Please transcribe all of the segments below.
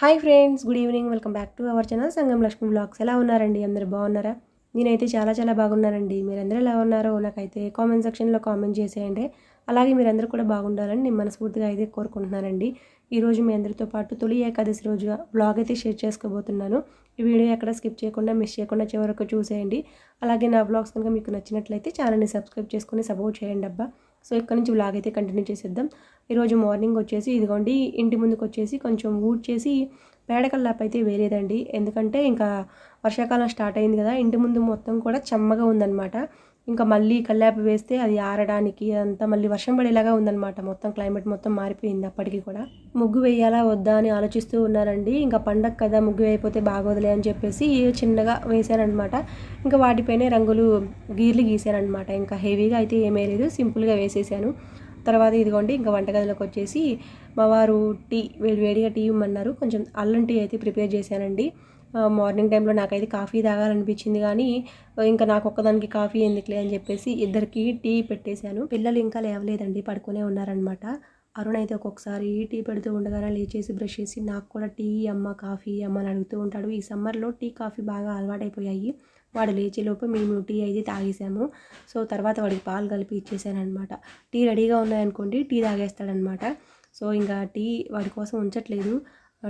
Hi friends good evening. Welcome back to our channel Sangam Lakshmi blogs. ఎలా ఉన్నారండి? అందరు బాగున్నారా? నేనైతే చాలా చాలా బాగున్నానండి. మీరందరూ ఎలా ఉన్నారో నాకైతే కామెంట్ సెక్షన్లో కామెంట్ చేసేయండి. అలాగే మీరందరూ కూడా బాగుండాలని నేను మనస్ఫూర్తిగా అయితే కోరుకుంటున్నానండి. ఈరోజు మీ అందరితో పాటు తొలి ఏకాదశి రోజుగా బ్లాగ్ అయితే షేర్ చేసుకోబోతున్నాను. ఈ వీడియో ఎక్కడ స్కిప్ చేయకుండా మిస్ చేయకుండా చివరకు చూసేయండి. అలాగే నా బ్లాగ్స్ కనుక మీకు నచ్చినట్లయితే ఛానల్ని సబ్స్క్రైబ్ చేసుకొని సపోర్ట్ చేయండి అబ్బా. సో ఇక్కడ నుంచి బ్లాగ్ అయితే కంటిన్యూ చేసేద్దాం. ఈరోజు మార్నింగ్ వచ్చేసి ఇదిగోండి ఇంటి ముందుకు వచ్చేసి కొంచెం ఊడ్ చేసి పేడకల్లాప్ అయితే వేరేదండి. ఎందుకంటే ఇంకా వర్షాకాలం స్టార్ట్ అయింది కదా ఇంటి ముందు మొత్తం కూడా చెమ్మగా ఉందన్నమాట. ఇంకా మళ్ళీ కల్లాపి వేస్తే అది ఆరడానికి అంతా మళ్ళీ వర్షం పడేలాగా ఉందన్నమాట. మొత్తం క్లైమేట్ మొత్తం మారిపోయింది అప్పటికి కూడా. ముగ్గు వేయాలా వద్దా అని ఆలోచిస్తూ ఉన్నారండి. ఇంకా పండగ కదా ముగ్గు వేయకపోతే బాగోదులే అని చెప్పేసి చిన్నగా వేశానమాట ఇంకా వాటిపైనే రంగులు గీర్లు గీసానమాట ఇంకా హెవీగా అయితే ఏమీ లేదు సింపుల్గా వేసేసాను. తర్వాత ఇదిగోండి ఇంకా వంటగదిలోకి వచ్చేసి మా వారు టీ వేడి వేడిగా టీ ఇవ్వమన్నారు. కొంచెం అల్లం టీ అయితే ప్రిపేర్ చేశానండి. మార్నింగ్ టైంలో నాకైతే కాఫీ తాగాలనిపించింది కానీ ఇంకా నాకు ఒక్కదానికి కాఫీ ఎందుకులే అని చెప్పేసి ఇద్దరికి టీ పెట్టేశాను. పిల్లలు ఇంకా లేవలేదండి పడుకునే ఉన్నారనమాట అరుణ్ అయితే ఒక్కొక్కసారి టీ పెడుతూ ఉండగానే లేచేసి బ్రష్ చేసి నాకు కూడా టీ అమ్మ కాఫీ అమ్మ అని అడుగుతూ ఉంటాడు. ఈ సమ్మర్లో టీ కాఫీ బాగా అలవాటైపోయాయి. వాడు లేచేలోపు మేము టీ అయితే తాగేసాము సో తర్వాత వాడికి పాలు కలిపి ఇచ్చేసానమాట టీ రెడీగా ఉన్నాయనుకోండి టీ తాగేస్తాడనమాట సో ఇంకా టీ వాడి కోసం ఉంచట్లేదు.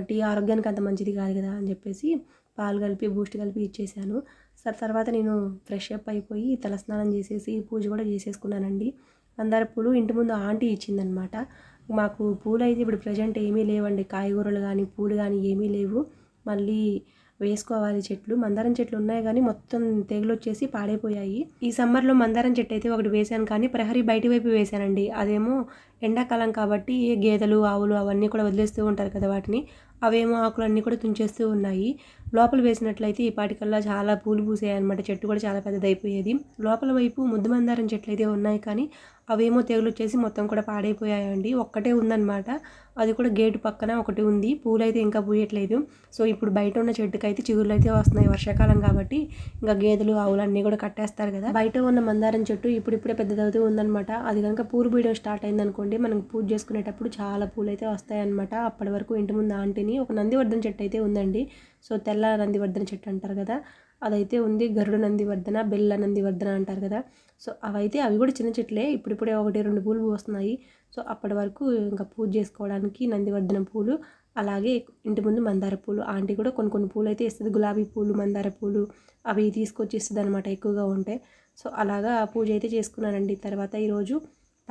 టీ ఆరోగ్యానికి అంత మంచిది కాదు కదా అని చెప్పేసి పాలు కలిపి బూస్ట్ కలిపి ఇచ్చేసాను. సార్ తర్వాత నేను ఫ్రెష్ అప్ అయిపోయి తలస్నానం చేసేసి పూజ కూడా చేసేసుకున్నానండి. మందార పూలు ఇంటి ముందు ఆంటీ ఇచ్చిందనమాట. మాకు పూలు అయితే ఇప్పుడు ప్రజెంట్ ఏమీ లేవండి. కాయగూరలు కానీ పూలు కానీ ఏమీ లేవు. మళ్ళీ వేసుకోవాలి చెట్లు. మందారం చెట్లు ఉన్నాయి కానీ మొత్తం తెగులు వచ్చేసి పాడైపోయాయి. ఈ సమ్మర్లో మందారం చెట్టు అయితే ఒకటి వేశాను కానీ ప్రహరీ బయటి వైపు వేశానండి. అదేమో ఎండాకాలం కాబట్టి గేదెలు ఆవులు అవన్నీ కూడా వదిలేస్తూ ఉంటారు కదా వాటిని. అవేమో ఆకులన్నీ కూడా తుంచేస్తూ ఉన్నాయి. లోపల వేసినట్లయితే ఈ పాటికల్లా చాలా పూలు పూసాయి అనమాట చెట్టు కూడా చాలా పెద్దదైపోయేది. లోపల వైపు ముద్దు మందారం చెట్లు అయితే ఉన్నాయి కానీ అవేమో తెగులు వచ్చేసి మొత్తం కూడా పాడైపోయాయండి. ఒక్కటే ఉందన్నమాట. అది కూడా గేటు పక్కన ఒకటి ఉంది. పూలైతే ఇంకా పూయట్లేదు. సో ఇప్పుడు బయట ఉన్న చెట్టుకి అయితే చిగురులు అయితే వస్తున్నాయి వర్షాకాలం కాబట్టి ఇంకా గేదెలు ఆవులు అన్నీ కూడా కట్టేస్తారు కదా. బయట ఉన్న మందారం చెట్టు ఇప్పుడిప్పుడే పెద్దదవుతూ ఉందన్నమాట. అది కనుక పూలు పూయడం స్టార్ట్ అయిందనుకోండి మనం పూజ చేసుకునేటప్పుడు చాలా పూలు అయితే వస్తాయన్నమాట. అప్పటి వరకు ఇంటి ముందు ఆంటీని ఒక నందివర్ధన చెట్టు అయితే ఉందండి. సో తెల్ల నందివర్ధన చెట్టు అంటారు కదా అదైతే ఉంది. గరుడు నందివర్ధన బెల్ల నందివర్ధన అంటారు కదా. సో అవైతే అవి కూడా చిన్న చెట్లే. ఇప్పుడిప్పుడే ఒకటి రెండు పూలు పూస్తున్నాయి. సో అప్పటి వరకు ఇంకా పూజ చేసుకోవడానికి నందివర్ధన పూలు అలాగే ఇంటి ముందు మందార పూలు. ఆంటీ కూడా కొన్ని కొన్ని పూలు అయితే ఇస్తుంది. గులాబీ పూలు మందార పూలు అవి తీసుకొచ్చి ఇస్తుంది అనమాట ఎక్కువగా ఉంటే. సో అలాగా పూజ అయితే చేసుకున్నానండి. తర్వాత ఈరోజు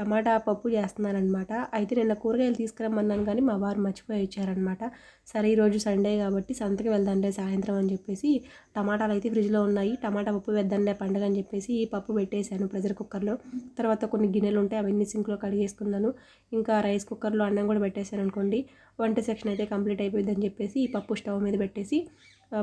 టమాటా పప్పు చేస్తున్నారనమాట అయితే నిన్న కూరగాయలు తీసుకురమ్మన్నాను కానీ మా వారు మర్చిపోయి ఇచ్చారనమాట సరే ఈరోజు సండే కాబట్టి సంతకి వెళ్దాంలే సాయంత్రం అని చెప్పేసి టమాటాలు అయితే ఫ్రిడ్జ్లో ఉన్నాయి. టమాటా పప్పు వేద్దాంలే పండగ అని చెప్పేసి ఈ పప్పు పెట్టేశాను ప్రెషర్ కుక్కర్లో. తర్వాత కొన్ని గిన్నెలు ఉంటాయి అవన్నీ సింక్లో కడిగేసుకున్నాను. ఇంకా రైస్ కుక్కర్లో అన్నం కూడా పెట్టేశాను అనుకోండి. వంట సెక్షన్ అయితే కంప్లీట్ అయిపోయిందని చెప్పేసి ఈ పప్పు స్టవ్ మీద పెట్టేసి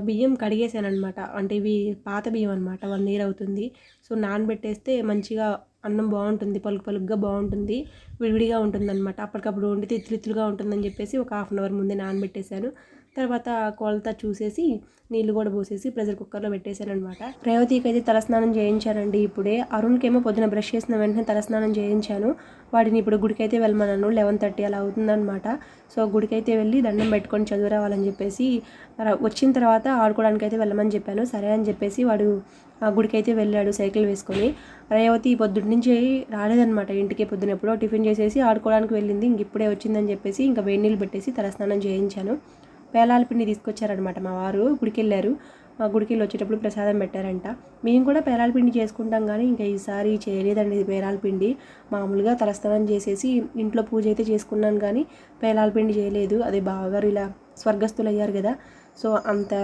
బియ్యం కడిగేసాను అనమాట అంటే ఇవి పాత బియ్యం అనమాట వన్ ఇయర్ అవుతుంది. సో నానబెట్టేస్తే మంచిగా అన్నం బాగుంటుంది పలుకు పలుకుగా బాగుంటుంది విడివిడిగా ఉంటుంది అనమాట అప్పటికప్పుడు వండితే ఇత్తులుగా ఉంటుందని చెప్పేసి ఒక హాఫ్ అన్ అవర్ ముందే నానబెట్టేశాను. తర్వాత కొలత చూసేసి నీళ్ళు కూడా పోసేసి ప్రెషర్ కుక్కర్లో పెట్టేశానమాట రేవతికి అయితే తలస్నానం చేయించానండి ఇప్పుడే. అరుణ్కి ఏమో పొద్దున బ్రష్ చేసిన వెంటనే తలస్నానం చేయించాను. వాడిని ఇప్పుడు గుడికైతే వెళ్ళమన్నాను. లెవెన్ థర్టీ అలా అవుతుందనమాట. సో గుడికైతే వెళ్ళి దండం పెట్టుకొని చదువు రావాలని చెప్పేసి వచ్చిన తర్వాత ఆడుకోవడానికి అయితే వెళ్ళమని చెప్పాను. సరే అని చెప్పేసి వాడు ఆ గుడికైతే వెళ్ళాడు సైకిల్ వేసుకొని. రేవతి పొద్దుటి నుంచి రాలేదనమాట ఇంటికి. పొద్దున ఎప్పుడో టిఫిన్ చేసేసి ఆడుకోవడానికి వెళ్ళింది. ఇంక ఇప్పుడే వచ్చిందని చెప్పేసి ఇంకా వేడి నీళ్ళు పెట్టేసి తలస్నానం చేయించాను. పేలాల పిండి తీసుకొచ్చారనమాట మా వారు గుడికి వెళ్ళారు మా గుడికి వెళ్ళి వచ్చేటప్పుడు ప్రసాదం పెట్టారంట. మేము కూడా పేరాల పిండి చేసుకుంటాం కానీ ఇంకా ఈసారి చేయలేదండి ఇది పిండి. మామూలుగా తలస్నానం చేసేసి ఇంట్లో పూజ అయితే చేసుకున్నాను కానీ పేలాల పిండి చేయలేదు. అది బావగారు ఇలా స్వర్గస్థులు అయ్యారు కదా సో అంత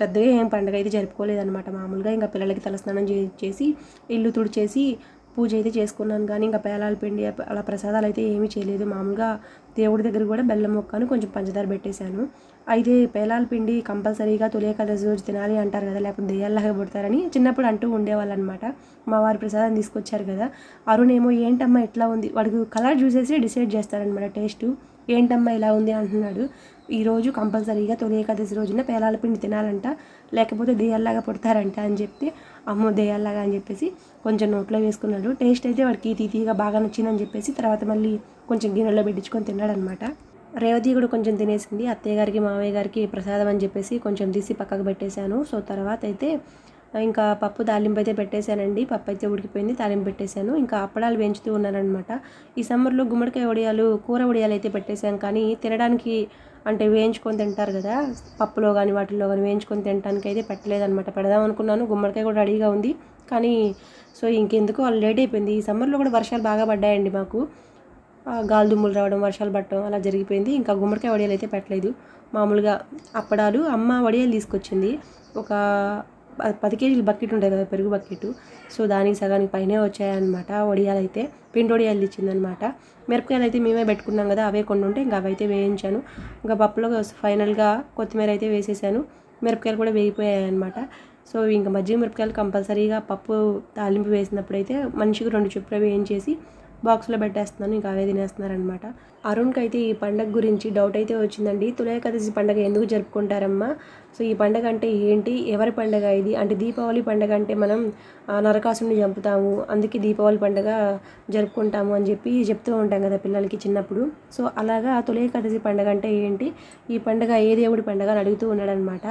పెద్దగా ఏం పండగ అయితే జరుపుకోలేదన్నమాట. మామూలుగా ఇంకా పిల్లలకి తలస్నానం చేసి ఇల్లు తుడిచేసి పూజ అయితే చేసుకున్నాను కానీ ఇంకా పేలాల పిండి అలా ప్రసాదాలు అయితే ఏమీ చేయలేదు. మామూలుగా దేవుడి దగ్గర కూడా బెల్లం మొక్కను కొంచెం పంచదార పెట్టేశాను. అయితే పేలాల పిండి కంపల్సరీగా తొలి ఏకాదశి రోజు తినాలి అంటారు కదా లేకపోతే దెయ్యాల్లాగా పుడతారని చిన్నప్పుడు అంటూ ఉండేవాళ్ళు అనమాట మా వారి ప్రసాదం తీసుకొచ్చారు కదా. అరుణ్ ఏమో ఏంటమ్మా ఎట్లా ఉంది? వాడికి కలర్ చూసేసి డిసైడ్ చేస్తారనమాట టేస్ట్. ఏంటమ్మా ఇలా ఉంది? అంటున్నాడు. ఈరోజు కంపల్సరీగా తొలి ఏకాదశి రోజున పేలాల పిండి తినాలంట లేకపోతే దెయ్యాల్లాగా పుడతారంట అని చెప్తే అమ్మో దేయాలాగా అని చెప్పేసి కొంచెం నోట్లో వేసుకున్నాడు. టేస్ట్ అయితే వాడికి తీతీగా బాగా నచ్చిందని చెప్పేసి తర్వాత మళ్ళీ కొంచెం గిన్నెలో పెట్టించుకొని తిన్నాడు అనమాట రేవతి కూడా కొంచెం తినేసింది. అత్తయ్య గారికి మామయ్య గారికి ప్రసాదం అని చెప్పేసి కొంచెం తీసి పక్కకు పెట్టేశాను. సో తర్వాత అయితే ఇంకా పప్పు తాలింపు అయితే పెట్టేశానండి. పప్పు అయితే ఉడికిపోయింది తాలింపు పెట్టేశాను. ఇంకా అప్పడాలు పెంచుతూ ఉన్నానమాట ఈ సమ్మర్లో గుమ్మడికాయ వడియాలు కూర వడియాలు అయితే పెట్టేశాను. కానీ తినడానికి అంటే వేయించుకొని తింటారు కదా పప్పులో కానీ వాటిల్లో కానీ వేయించుకొని తినడానికి అయితే పెట్టలేదన్నమాట. పెడదాం అనుకున్నాను గుమ్మడికాయ కూడా రెడీగా ఉంది. కానీ సో ఇంకెందుకు వాళ్ళు లేట్ అయిపోయింది. ఈ సమ్మర్లో కూడా వర్షాలు బాగా పడ్డాయండి మాకు. గాలిదుమ్ములు రావడం వర్షాలు పట్టడం అలా జరిగిపోయింది. ఇంకా గుమ్మడికాయ వడియాలు అయితే పెట్టలేదు. మామూలుగా అప్పడాలు అమ్మ వడియాలు తీసుకొచ్చింది. ఒక పది కేజీలు బకెట్ ఉంటుంది కదా పెరుగు బకెట్. సో దానికి సగానికి పైనే వచ్చాయన్నమాట వడియాలు అయితే పిండి వడియాలు ఇచ్చిందనమాట మిరపకాయలు అయితే మేమే పెట్టుకున్నాం కదా అవే కొన్ని ఉంటే ఇంకా అవైతే వేయించాను. ఇంకా పప్పులో ఫైనల్గా కొత్తిమీర అయితే వేసేసాను. మిరపకాయలు కూడా వేగిపోయాయి అనమాట సో ఇంకా మజ్జిగ మిరపకాయలు కంపల్సరీగా పప్పు తాలింపు వేసినప్పుడు అయితే మనిషికి రెండు చుప్పులు వేయించేసి బాక్స్లో పెట్టేస్తున్నాను ఇంకా అవే తినేస్తున్నారనమాట అరుణ్కి అయితే ఈ పండగ గురించి డౌట్ అయితే వచ్చిందండి. తులయకదశి పండగ ఎందుకు జరుపుకుంటారమ్మా? సో ఈ పండగ అంటే ఏంటి? ఎవరి పండగ ఇది? అంటే దీపావళి పండగ అంటే మనం నరకాసుని చంపుతాము. అందుకే దీపావళి పండగ జరుపుకుంటాము అని చెప్పి చెప్తూ ఉంటాం కదా పిల్లలకి చిన్నప్పుడు. సో అలాగా తులయకదశి పండగ అంటే ఏంటి? ఈ పండగ ఏ దేవుడి పండగ అని అడుగుతూ ఉన్నాడనమాట.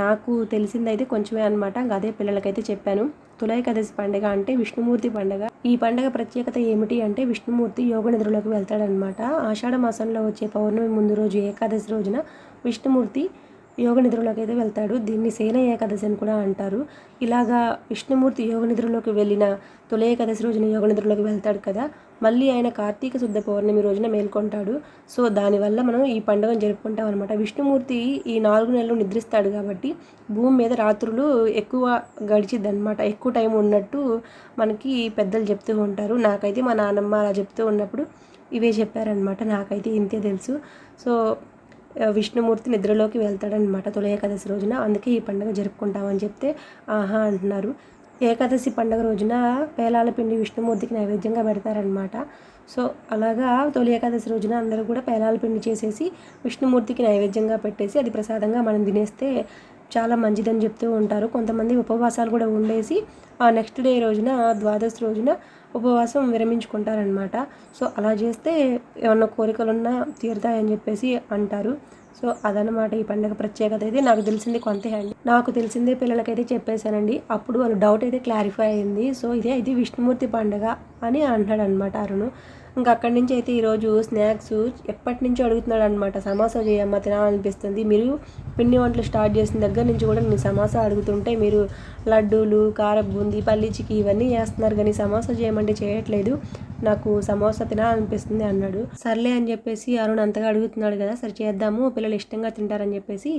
నాకు తెలిసిందైతే కొంచెమే అనమాట అదే పిల్లలకైతే చెప్పాను. తులయకదశి పండగ అంటే విష్ణుమూర్తి పండగ. ఈ పండగ ప్రత్యేకత ఏమిటి అంటే విష్ణుమూర్తి యోగ నిద్రలోకి వెళ్తాడనమాట. ఆషాఢ మాసంలో వచ్చే పౌర్ణమి ముందు రోజు ఏకాదశి రోజున విష్ణుమూర్తి యోగ నిద్రలోకి అయితే వెళ్తాడు. దీన్ని సేన ఏకాదశి అని కూడా అంటారు. ఇలాగా విష్ణుమూర్తి యోగ నిద్రలోకి వెళ్ళిన తొలి ఏకాదశి రోజున యోగ నిద్రలోకి వెళ్తాడు కదా. మళ్ళీ ఆయన కార్తీక శుద్ధ పౌర్ణమి రోజున మేల్కొంటాడు. సో దానివల్ల మనం ఈ పండుగను జరుపుకుంటాం అనమాట విష్ణుమూర్తి ఈ నాలుగు నెలలు నిద్రిస్తాడు కాబట్టి భూమి మీద రాత్రులు ఎక్కువ గడిచిద్ది అనమాట ఎక్కువ టైం ఉన్నట్టు మనకి పెద్దలు చెప్తూ ఉంటారు. నాకైతే మా నాన్నమ్మ అలా చెప్తూ ఉన్నప్పుడు ఇవే చెప్పారనమాట నాకైతే ఇంతే తెలుసు. సో విష్ణుమూర్తి నిద్రలోకి వెళ్తాడనమాట తొలి ఏకాదశి రోజున. అందుకే ఈ పండుగ జరుపుకుంటామని చెప్తే ఆహా అంటున్నారు. ఏకాదశి పండుగ రోజున పేలాల పిండి విష్ణుమూర్తికి నైవేద్యంగా పెడతారనమాట సో అలాగా తొలి ఏకాదశి రోజున అందరూ కూడా పేలాల పిండి చేసేసి విష్ణుమూర్తికి నైవేద్యంగా పెట్టేసి అది ప్రసాదంగా మనం తినేస్తే చాలా మంచిదని చెప్తూ ఉంటారు. కొంతమంది ఉపవాసాలు కూడా ఉండేసి ఆ నెక్స్ట్ డే రోజున ద్వాదశి రోజున ఉపవాసం విరమించుకుంటారనమాట సో అలా చేస్తే ఏమన్నా కోరికలున్నా తీరుతాయని చెప్పేసి అంటారు. సో అదనమాట ఈ పండుగ ప్రత్యేకత అయితే నాకు తెలిసింది కొంతే అండి నాకు తెలిసిందే పిల్లలకైతే చెప్పేశానండి. అప్పుడు వాళ్ళు డౌట్ అయితే క్లారిఫై అయింది. సో ఇదే ఇది విష్ణుమూర్తి పండుగ అని అంటాడు అనమాట అరుణు. ఇంకా అక్కడి నుంచి అయితే ఈరోజు స్నాక్స్ ఎప్పటి నుంచో అడుగుతున్నాడు అనమాట సమోసా చేయమ్మ తినాలనిపిస్తుంది. మీరు పిండి వంటలు స్టార్ట్ చేసిన దగ్గర నుంచి కూడా నేను సమోసా అడుగుతుంటే మీరు లడ్డూలు కార బూందీ పల్లి చికి ఇవన్నీ చేస్తున్నారు కానీ సమోసా చేయమంటే చేయట్లేదు. నాకు సమోసా తినాలనిపిస్తుంది అన్నాడు. సర్లే అని చెప్పేసి అరుణ్ అంతగా అడుగుతున్నాడు కదా సరే చేద్దాము పిల్లలు ఇష్టంగా తింటారని చెప్పేసి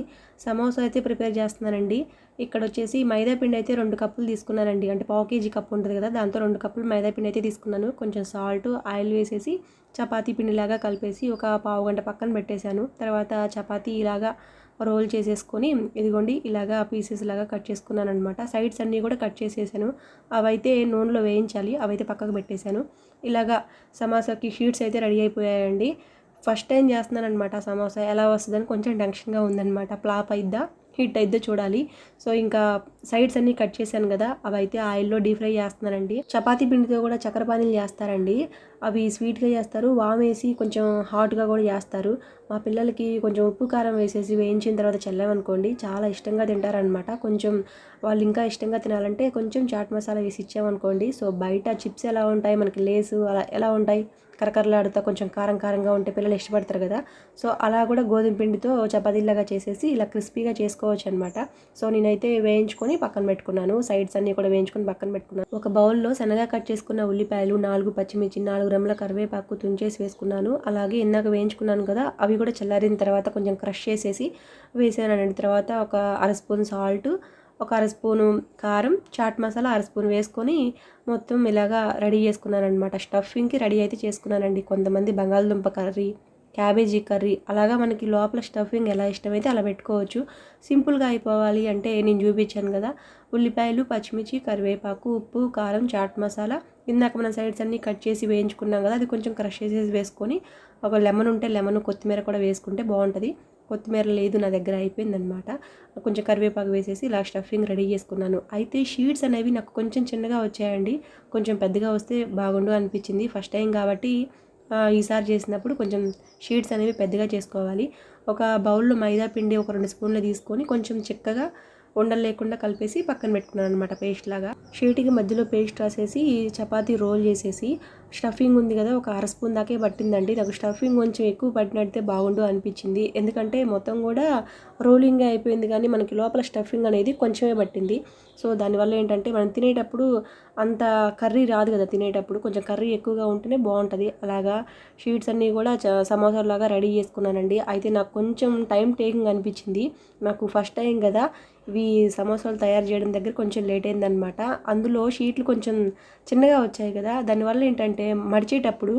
సమోసా అయితే ప్రిపేర్ చేస్తున్నానండి. ఇక్కడ వచ్చేసి మైదాపిండి అయితే రెండు కప్పులు తీసుకున్నానండి. అంటే పావు కేజీ కప్పు ఉంటుంది కదా దాంతో రెండు కప్పులు మైదా పిండి అయితే తీసుకున్నాను. కొంచెం సాల్ట్ ఆయిల్ వేసేసి చపాతీ పిండిలాగా కలిపేసి ఒక పావు గంట పక్కన పెట్టేశాను. తర్వాత చపాతీ ఇలాగా రోల్ చేసేసుకొని ఇదిగోండి ఇలాగా పీసెస్ లాగా కట్ చేసుకున్నాను అనమాట సైడ్స్ అన్నీ కూడా కట్ చేసేసాను. అవైతే నూనెలో వేయించాలి అవైతే పక్కకు పెట్టేశాను. ఇలాగా సమోసాకి షీట్స్ అయితే రెడీ అయిపోయాయండి. ఫస్ట్ టైం చేస్తున్నాను అనమాట సమోసా. ఎలా వస్తుందని కొంచెం టెన్షన్గా ఉందన్నమాట. ప్లాప్ అయిద్దా? హిట్ అయితే చూడాలి. సో ఇంకా సైడ్స్ అన్నీ కట్ చేశాను కదా అవి అయితే ఆయిల్లో డీప్ ఫ్రై చేస్తున్నారండి. చపాతీ పిండితో కూడా చక్కెర పానీలు చేస్తారండి. అవి స్వీట్గా చేస్తారు వామ్ వేసి కొంచెం హాట్గా కూడా చేస్తారు. మా పిల్లలకి కొంచెం ఉప్పు కారం వేసేసి వేయించిన తర్వాత చల్లామనుకోండి చాలా ఇష్టంగా తింటారనమాట కొంచెం వాళ్ళు ఇంకా ఇష్టంగా తినాలంటే కొంచెం చాట్ మసాలా వేసి ఇచ్చామనుకోండి సో బయట చిప్స్ ఎలా ఉంటాయి? మనకి లేసు అలా ఎలా ఉంటాయి? కరకరలాడుతా కొంచెం కారం కారంగా ఉంటే పిల్లలు ఇష్టపడతారు కదా. సో అలా కూడా గోధుమ పిండితో చపాతీలాగా చేసేసి ఇలా క్రిస్పీగా చేసుకోవచ్చు అనమాట సో నేనైతే వేయించుకొని పక్కన పెట్టుకున్నాను. సైడ్స్ అన్నీ కూడా వేయించుకొని పక్కన పెట్టుకున్నాను. ఒక బౌల్లో శనగా కట్ చేసుకున్న ఉల్లిపాయలు నాలుగు పచ్చిమిర్చి నాలుగు రమ్మల కరివేపాకు తుంచేసి వేసుకున్నాను. అలాగే ఇందాక వేయించుకున్నాను కదా అవి కూడా చల్లారిన తర్వాత కొంచెం క్రష్ చేసేసి వేసానండి తర్వాత ఒక అర స్పూన్ సాల్ట్ ఒక అర స్పూను కారం చాట్ మసాలా అర స్పూన్ వేసుకొని మొత్తం ఇలాగా రెడీ చేసుకున్నానమాట స్టఫింగ్కి రెడీ అయితే చేసుకున్నానండి. కొంతమంది బంగాళదుంప కర్రీ క్యాబేజీ కర్రీ అలాగా మనకి లోపల స్టఫింగ్ ఎలా ఇష్టమైతే అలా పెట్టుకోవచ్చు. సింపుల్గా అయిపోవాలి అంటే నేను చూపించాను కదా ఉల్లిపాయలు పచ్చిమిర్చి కరివేపాకు ఉప్పు కారం చాట్ మసాలా ఇందాక మనం సైడ్స్ అన్నీ కట్ చేసి వేయించుకున్నాం కదా అది కొంచెం క్రష్ చేసేసి వేసుకొని ఒక లెమన్ ఉంటే లెమన్ కొత్తిమీర కూడా వేసుకుంటే బాగుంటుంది. కొత్తిమీర లేదు నా దగ్గర అయిపోయిందనమాట కొంచెం కరివేపాకు వేసేసి ఇలా స్టఫింగ్ రెడీ చేసుకున్నాను. అయితే షీట్స్ అనేవి నాకు కొంచెం చిన్నగా వచ్చాయండి. కొంచెం పెద్దగా వస్తే బాగుండు అనిపించింది. ఫస్ట్ టైం కాబట్టి ఈసారి చేసినప్పుడు కొంచెం షీట్స్ అనేవి పెద్దగా చేసుకోవాలి. ఒక బౌల్లో మైదా పిండి ఒక రెండు స్పూన్లు తీసుకొని కొంచెం చిక్కగా ఉండలు లేకుండా కలిపేసి పక్కన పెట్టుకున్నాను అనమాట పేస్ట్ లాగా. షీట్కి మధ్యలో పేస్ట్ రాసేసి చపాతీ రోల్ చేసేసి స్టఫింగ్ ఉంది కదా ఒక అర స్పూన్ దాకే పట్టిందండి. నాకు స్టఫింగ్ కొంచెం ఎక్కువ పట్టినట్టే బాగుండు అనిపించింది. ఎందుకంటే మొత్తం కూడా రోలింగ్ అయిపోయింది కానీ మనకి లోపల స్టఫింగ్ అనేది కొంచెమే పట్టింది. సో దానివల్ల ఏంటంటే మనం తినేటప్పుడు అంత కర్రీ రాదు కదా తినేటప్పుడు. కొంచెం కర్రీ ఎక్కువగా ఉంటేనే బాగుంటుంది. అలాగా షీట్స్ అన్నీ కూడా చ- సమోసాలాగా రెడీ చేసుకున్నానండి. అయితే నాకు కొంచెం టైం టేకింగ్ అనిపించింది. నాకు ఫస్ట్ టైం కదా ఇవి సమోసాలు తయారు చేయడం దగ్గర కొంచెం లేట్ అయిందనమాట అందులో షీట్లు కొంచెం చిన్నగా వచ్చాయి కదా దానివల్ల ఏంటంటే మడిచేటప్పుడు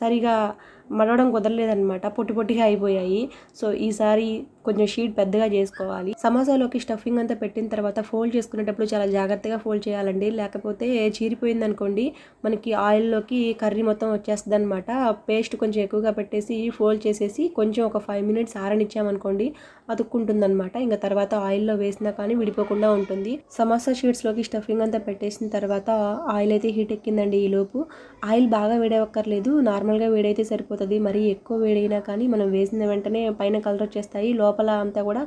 సరిగా మడవడం కుదరలేదనమాట పొట్టి పొట్టిగా అయిపోయాయి. సో ఈసారి కొంచెం షీట్ పెద్దగా చేసుకోవాలి. సమోసాలోకి స్టఫింగ్ అంతా పెట్టిన తర్వాత ఫోల్డ్ చేసుకునేటప్పుడు చాలా జాగ్రత్తగా ఫోల్డ్ చేయాలండి. లేకపోతే చీరిపోయింది అనుకోండి మనకి ఆయిల్లోకి కర్రీ మొత్తం వచ్చేస్తుంది అనమాట పేస్ట్ కొంచెం ఎక్కువగా పెట్టేసి ఫోల్డ్ చేసేసి కొంచెం ఒక ఫైవ్ మినిట్స్ ఆరనిచ్చామనుకోండి అతుక్కుంటుందన్నమాట. ఇంకా తర్వాత ఆయిల్లో వేసినా కానీ విడిపోకుండా ఉంటుంది. సమోసా షీట్స్లోకి స్టఫింగ్ అంతా పెట్టేసిన తర్వాత ఆయిల్ అయితే హీట్ ఎక్కిందండి ఈ లోపు. ఆయిల్ బాగా వేడవక్కర్లేదు. నార్మల్గా వేడైతే సరిపోతుంది. మరీ ఎక్కువ వేడైనా కానీ మనం వేసిన వెంటనే పైన కలర్ వచ్చేస్తాయి. లోపల లోపల అంతా కూడా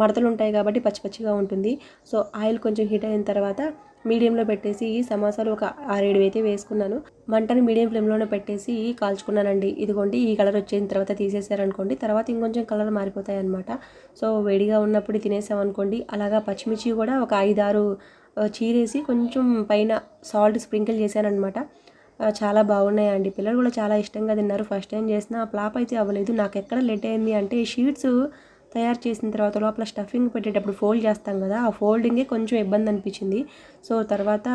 మడతలు ఉంటాయి కాబట్టి పచ్చి పచ్చిగా ఉంటుంది. సో ఆయిల్ కొంచెం హీట్ అయిన తర్వాత మీడియంలో పెట్టేసి ఈ సమోసాలు ఒక ఆరేడు అయితే వేసుకున్నాను. మంటను మీడియం ఫ్లేమ్లోనే పెట్టేసి కాల్చుకున్నానండి. ఇదిగోండి ఈ కలర్ వచ్చిన తర్వాత తీసేసారనుకోండి తర్వాత ఇంకొంచెం కలర్ మారిపోతాయి అనమాట సో వేడిగా ఉన్నప్పుడు తినేసామనుకోండి అలాగా పచ్చిమిర్చి కూడా ఒక ఐదారు చీరేసి కొంచెం పైన సాల్ట్ స్ప్రింకిల్ చేశానమాట చాలా బాగున్నాయండి. పిల్లలు కూడా చాలా ఇష్టంగా తిన్నారు. ఫస్ట్ టైం చేసిన ఫ్లాప్ అయితే అవ్వలేదు. నాకు ఎక్కడ లెట్ అయింది అంటే షీట్స్ తయారు చేసిన తర్వాత లోపల స్టఫింగ్ పెట్టేటప్పుడు ఫోల్డ్ చేస్తాం కదా ఆ ఫోల్డింగే కొంచెం ఇబ్బంది అనిపించింది. సో తర్వాత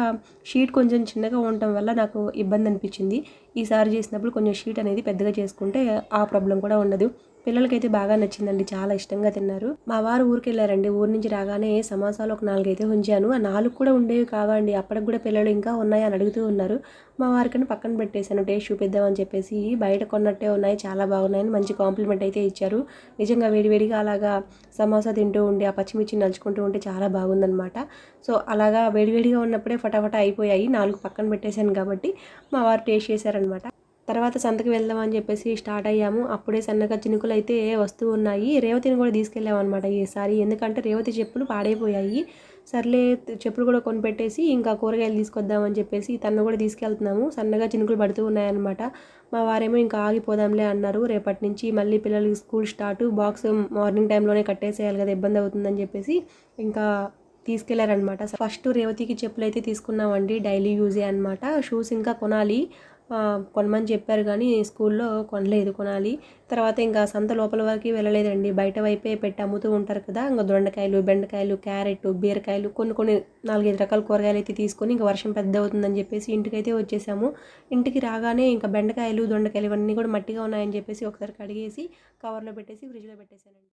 షీట్ కొంచెం చిన్నగా ఉండటం వల్ల నాకు ఇబ్బంది అనిపించింది. ఈసారి చేసినప్పుడు కొంచెం షీట్ అనేది పెద్దగా చేసుకుంటే ఆ ప్రాబ్లం కూడా ఉండదు. పిల్లలకైతే బాగా నచ్చిందండి. చాలా ఇష్టంగా తిన్నారు. మా వారు ఊరికి వెళ్ళారండి ఊరి నుంచి రాగానే సమోసాలు ఒక నాలుగైతే ఉంచాను. ఆ నాలుగు కూడా ఉండేవి కావండి. అప్పటికి కూడా పిల్లలు ఇంకా ఉన్నాయి అని అడుగుతూ ఉన్నారు. మా వారికని పక్కన పెట్టేశాను. టేస్ట్ చూపిద్దామని చెప్పేసి బయట కొన్నట్టే ఉన్నాయి. చాలా బాగున్నాయని మంచి కాంప్లిమెంట్ అయితే ఇచ్చారు. నిజంగా వేడివేడిగా అలాగా సమోసా తింటూ ఉండి ఆ పచ్చిమిర్చి నలుచుకుంటూ ఉంటే చాలా బాగుందనమాట సో అలాగా వేడివేడిగా ఉన్నప్పుడే ఫటాఫట అయిపోయాయి. నాలుగు పక్కన పెట్టేశాను కాబట్టి మా వారు టేస్ట్ చేశారనమాట తర్వాత సంతకి వెళ్దామని చెప్పేసి స్టార్ట్ అయ్యాము. అప్పుడే సన్నగా చినుకులు అయితే వస్తూ ఉన్నాయి. రేవతిని కూడా తీసుకెళ్ళాము అనమాట ఈసారి. ఎందుకంటే రేవతి చెప్పులు పాడైపోయాయి. సర్లే చెప్పులు కూడా కొనిపెట్టేసి ఇంకా కూరగాయలు తీసుకొద్దామని చెప్పేసి తను కూడా తీసుకెళ్తున్నాము. సన్నగా చినుకులు పడుతూ ఉన్నాయన్నమాట. మా వారేమో ఇంకా ఆగిపోదాంలే అన్నారు. రేపటి నుంచి మళ్ళీ పిల్లలకి స్కూల్ స్టార్ట్. బాక్స్ మార్నింగ్ టైంలోనే కట్టేసేయాలి కదా ఇబ్బంది అవుతుందని చెప్పేసి ఇంకా తీసుకెళ్ళారనమాట ఫస్ట్ రేవతికి చెప్పులు అయితే తీసుకున్నామండి. డైలీ యూజే అనమాట షూస్ ఇంకా కొనాలి. కొనమని చెప్పారు కానీ స్కూల్లో కొనలేదు కొనాలి. తర్వాత ఇంకా సంత లోపల వరకు వెళ్ళలేదండి. బయట వైపే పెట్టి అమ్ముతూ ఉంటారు కదా ఇంకా దొండకాయలు బెండకాయలు క్యారెట్ బీరకాయలు కొన్ని కొన్ని నాలుగైదు రకాల కూరగాయలు అయితే తీసుకొని ఇంకా వర్షం పెద్ద అవుతుందని చెప్పేసి ఇంటికైతే వచ్చేసాము. ఇంటికి రాగానే ఇంకా బెండకాయలు దొండకాయలు ఇవన్నీ కూడా మట్టిగా ఉన్నాయని చెప్పేసి ఒకసారి కడిగేసి కవర్లో పెట్టేసి ఫ్రిడ్జ్లో పెట్టేశానండి.